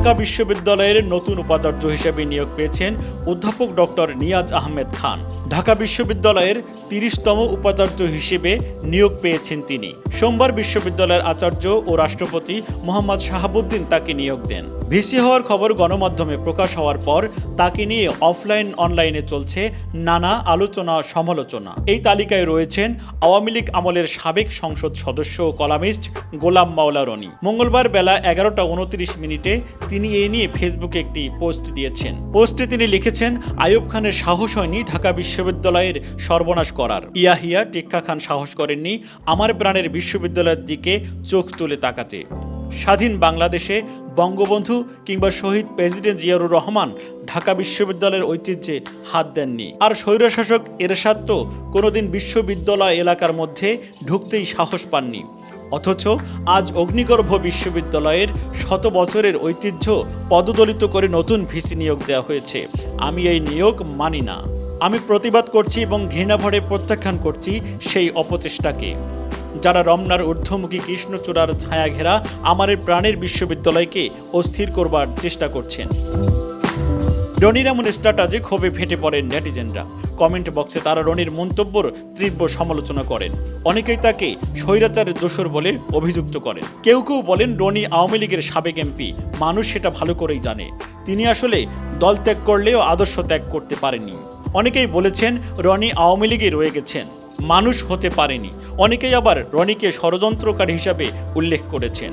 ঢাকা বিশ্ববিদ্যালয়ের নতুন উপাচার্য হিসেবে নিয়োগ পেয়েছেন অধ্যাপক ডক্টর নিয়াজ আহমেদ খান। ঢাকা বিশ্ববিদ্যালয়ের তিরিশতম উপাচার্য হিসেবে নিয়োগ পেয়েছেন তিনি। সোমবার বিশ্ববিদ্যালয়ের আচার্য ও রাষ্ট্রপতি মোহাম্মদ শাহাবুদ্দিন তাকে নিয়োগ দেন। ভিসি হওয়ার খবর গণমাধ্যমে প্রকাশ হওয়ার পর তাকে নিয়ে অফলাইন, অনলাইনে চলছে নানা আলোচনা, সমালোচনা। এই তালিকায় রয়েছেন আওয়ামী লীগ আমলের সাবেক সংসদ সদস্য ও কলামিস্ট গোলাম মাওলা রনি। মঙ্গলবার বেলা এগারোটা উনত্রিশ মিনিটে তিনি এ নিয়ে ফেসবুকে একটি পোস্ট দিয়েছেন। পোস্টে তিনি লিখেছেন, আইয়ুব খানের সাহস হয়নি ঢাকা বিশ্ববিদ্যালয়ের সর্বনাশ করার। ইয়াহিয়া, টিক্কা খান সাহস করেননি, আমার প্রাণের বিশ্ববিদ্যালয়ের দিকে চোখ তুলে তাকাতে। স্বাধীন বাংলাদেশে বঙ্গবন্ধু কিংবা শহীদ প্রেসিডেন্ট জিয়াউর রহমান ঢাকা বিশ্ববিদ্যালয়ের ঐতিহ্যে হাত দেননি। আর স্বৈরশাসক এরশাদ তো কোনোদিন বিশ্ববিদ্যালয় এলাকার মধ্যে ঢুকতেই সাহস পাননি। অথচ আজ অগ্নিগর্ভ বিশ্ববিদ্যালয়ের শত বছরের ঐতিহ্য পদদলিত করে নতুন ভিসি নিয়োগ দেওয়া হয়েছে। আমি এই নিয়োগ মানি না। আমি প্রতিবাদ করছি এবং ঘৃণাভরে প্রত্যাখ্যান করছি সেই অপচেষ্টাকে। যারা রমনার ঊর্ধ্বমুখী কৃষ্ণচূড়ার ছায়া ঘেরা আমার এই প্রাণের বিশ্ববিদ্যালয়কে অস্থির করবার চেষ্টা করছেন। রনির এমন স্ট্যাটাসে ক্ষোভে ফেটে পড়েন নেটিজেনরা। কমেন্ট বক্সে তারা রনির মন্তব্যর তীব্র সমালোচনা করেন। অনেকেই তাকে স্বৈরাচারের দোষর বলে অভিযুক্ত করেন। কেউ কেউ বলেন রনি আওয়ামী লীগের সাবেক এমপি। মানুষ সেটা ভালো করেই জানে। তিনি আসলে দল ত্যাগ করলেও আদর্শ ত্যাগ করতে পারেননি। অনেকেই বলেছেন রনি আওয়ামী লীগে রয়ে গেছেন। মানুষ হতে পারেনি। অনেকেই আবার রনিকে ষড়যন্ত্রকারী হিসাবে উল্লেখ করেছেন।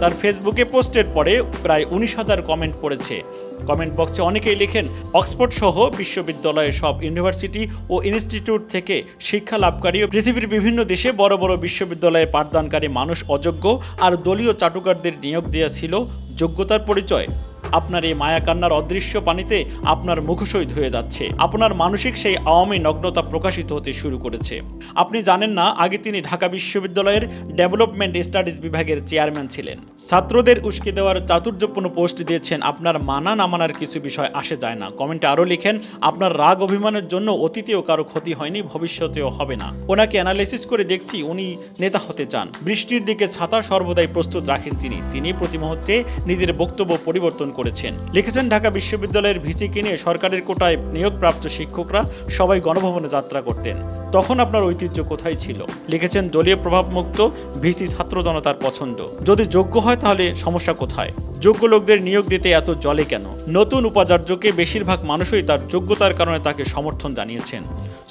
তার ফেসবুকে পোস্টের পরে প্রায় উনিশ হাজার কমেন্ট পড়েছে। কমেন্ট বক্সে অনেকেই লেখেন, অক্সফোর্ড সহ বিশ্ববিদ্যালয়ে সব ইউনিভার্সিটি ও ইনস্টিটিউট থেকে শিক্ষা লাভকারী ও পৃথিবীর বিভিন্ন দেশে বড় বড় বিশ্ববিদ্যালয়ে পাঠদানকারী মানুষ অযোগ্য আর দলীয় চাটুকারদের নিয়োগ দেওয়া ছিল যোগ্যতার পরিচয়। আপনার এই মায়াকান্নার অদৃশ্য পানিতে আপনার মুখসহিত হয়ে যাচ্ছে। আপনার মানসিক সেই আওয়ামী নগ্নতা প্রকাশিত হতে শুরু করেছে। আপনি জানেন না, আগে তিনি ঢাকা বিশ্ববিদ্যালয়ের ডেভেলপমেন্ট স্টাডিজ বিভাগের চেয়ারম্যান ছিলেন। ছাত্রদের উস্কে দেওয়ার চাতুর্যপূর্ণ পোস্ট দিয়েছেন, আপনার মানা না মানার কিছু বিষয় আসে যায় না। কমেন্টে আরও লিখেন, আপনার রাগ অভিমানের জন্য অতীতেও কারও ক্ষতি হয়নি, ভবিষ্যতেও হবে না। ওনাকে অ্যানালাইসিস করে দেখছি উনি নেতা হতে চান। বৃষ্টির দিকে ছাতা সর্বদাই প্রস্তুত রাখেন তিনি। তিনি প্রতি মুহূর্তে নিজের বক্তব্য পরিবর্তন করেছেন। লিখেছেন, ঢাকা বিশ্ববিদ্যালয়ের ভিসিকে কিনে সরকারের কোটায় নিয়োগপ্রাপ্ত শিক্ষকরা সবাই গণভবনে যাত্রা করতেন। তখন আপনার ঐতিহ্য কোথায় ছিল? লিখেছেন, দলীয় প্রভাবমুক্ত, ভিসি ছাত্র জনতার পছন্দ। যদি যোগ্য হয় তাহলে সমস্যা কোথায়? যোগ্য লোকদের নিয়োগ দিতে এত জলে কেন? নতুন উপাচার্যকে বেশিরভাগ মানুষই তার যোগ্যতার কারণে তাকে সমর্থন জানিয়েছেন।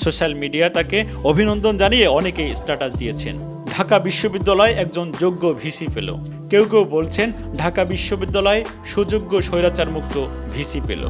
সোশ্যাল মিডিয়া তাকে অভিনন্দন জানিয়ে অনেকেই স্ট্যাটাস দিয়েছেন। ঢাকা বিশ্ববিদ্যালয় একজন যোগ্য ভিসি পেল। কেউ কেউ বলছেন, ঢাকা বিশ্ববিদ্যালয় সুযোগ্য স্বৈরাচার মুক্ত ভিসি পেল।